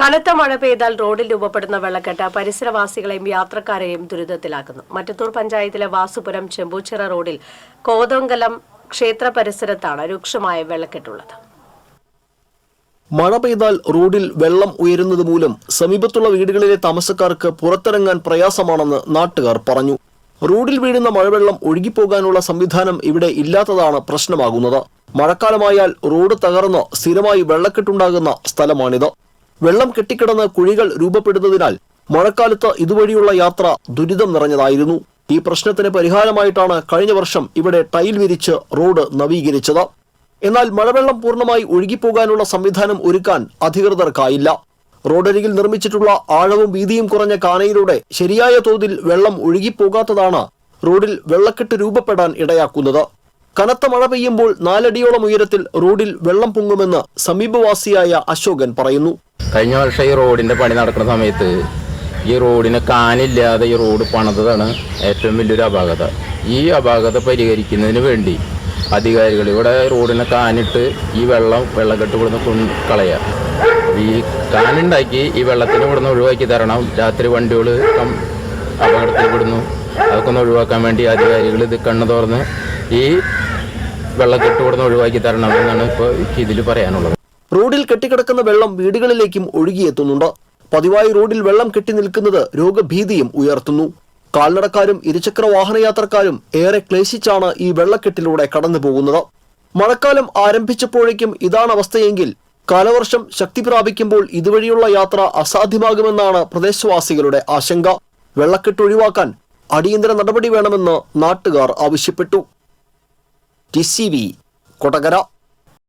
കനത്ത മഴ പെയ്താൽ റോഡിൽ രൂപപ്പെടുന്ന വെള്ളക്കെട്ട് പരിസരവാസികളെയും യാത്രക്കാരെയും ദുരിതത്തിലാക്കുന്നു. മറ്റത്തൂർ പഞ്ചായത്തിലെ വാസുപുരം ചെമ്പൂച്ചിറ റോഡിൽ കോതങ്കലം ക്ഷേത്ര പരിസരത്താണ് രൂക്ഷമായ വെള്ളക്കെട്ടുള്ളത്. മഴ പെയ്താൽ റോഡിൽ വെള്ളം ഉയരുന്നത് മൂലം സമീപത്തുള്ള വീടുകളിലെ താമസക്കാർക്ക് പുറത്തിറങ്ങാൻ പ്രയാസമാണെന്ന് നാട്ടുകാർ പറഞ്ഞു. റോഡിൽ വീഴുന്ന മഴവെള്ളം ഒഴുകിപ്പോകാനുള്ള സംവിധാനം ഇവിടെ ഇല്ലാത്തതാണ് പ്രശ്നമാകുന്നത്. മഴക്കാലമായാൽ റോഡ് തകർന്ന് സ്ഥിരമായി വെള്ളക്കെട്ടുണ്ടാകുന്ന സ്ഥലമാണിത്. വെള്ളം കെട്ടിക്കിടന്ന് കുഴികൾ രൂപപ്പെടുന്നതിനാൽ മഴക്കാലത്ത് ഇതുവഴിയുള്ള യാത്ര ദുരിതം നിറഞ്ഞതായിരുന്നു. ഈ പ്രശ്നത്തിന് പരിഹാരമായിട്ടാണ് കഴിഞ്ഞ വർഷം ഇവിടെ ടൈൽ വിരിച്ച് റോഡ് നവീകരിച്ചത്. എന്നാൽ മഴവെള്ളം പൂർണമായി ഒഴുകിപ്പോകാനുള്ള സംവിധാനം ഒരുക്കാൻ അധികൃതർക്കായില്ല. റോഡരികിൽ നിർമ്മിച്ചിട്ടുള്ള ആഴവും വീതിയും കുറഞ്ഞ കാനയിലൂടെ ശരിയായ തോതിൽ വെള്ളം ഒഴുകിപ്പോകാത്തതാണ് റോഡിൽ വെള്ളക്കെട്ട് രൂപപ്പെടാൻ ഇടയാക്കുന്നത്. കനത്ത മഴ പെയ്യുമ്പോൾ നാലടിയോളം ഉയരത്തിൽ റോഡിൽ വെള്ളം പൊങ്ങുമെന്ന് സമീപവാസിയായ അശോകൻ പറയുന്നു. കഴിഞ്ഞ വർഷം ഈ റോഡിന്റെ പണി നടക്കുന്ന സമയത്ത് ഈ റോഡിന് കാനില്ലാതെ ഈ റോഡ് പണിതാണ് ഏറ്റവും വലിയൊരു അപാകത. ഈ അപാകത പരിഹരിക്കുന്നതിന് വേണ്ടി അധികാരികൾ ഇവിടെ റോഡിനെ കാനിട്ട് ഈ വെള്ളം വെള്ളക്കെട്ട് ഇവിടുന്ന് കൊണ്ട് കളയുക ഈ കാനുണ്ടാക്കി ഈ വെള്ളത്തിന് ഇവിടുന്ന് ഒഴിവാക്കി തരണം. രാത്രി വണ്ടികൾ അപകടത്തിൽ വിടുന്നു അതൊക്കെ ഒന്ന് ഒഴിവാക്കാൻ വേണ്ടി അധികാരികൾ ഇത് കണ്ണു തുറന്ന് ഈ വെള്ളക്കെട്ട് ഇവിടുന്ന് ഒഴിവാക്കി തരണം എന്നാണ് ഇപ്പോൾ ഇതിൽ പറയാനുള്ളത്. റോഡിൽ കെട്ടിക്കിടക്കുന്ന വെള്ളം വീടുകളിലേക്കും ഒഴുകിയെത്തുന്നുണ്ട്. പതിവായി റോഡിൽ വെള്ളം കെട്ടി നിൽക്കുന്നത് രോഗഭീതിയും ഉയർത്തുന്നു. കാൽനടക്കാരും ഇരുചക്ര വാഹനയാത്രക്കാരും ഏറെ ക്ലേശിച്ചാണ് ഈ വെള്ളക്കെട്ടിലൂടെ കടന്നു പോകുന്നത് മഴക്കാലം ആരംഭിച്ചപ്പോഴേക്കും ഇതാണ് അവസ്ഥയെങ്കിൽ കാലവർഷം ശക്തി പ്രാപിക്കുമ്പോൾ ഇതുവഴിയുള്ള യാത്ര അസാധ്യമാകുമെന്നാണ് പ്രദേശവാസികളുടെ ആശങ്ക. വെള്ളക്കെട്ട് ഒഴിവാക്കാൻ അടിയന്തര നടപടി വേണമെന്ന് നാട്ടുകാർ ആവശ്യപ്പെട്ടു. T C V Kodakara.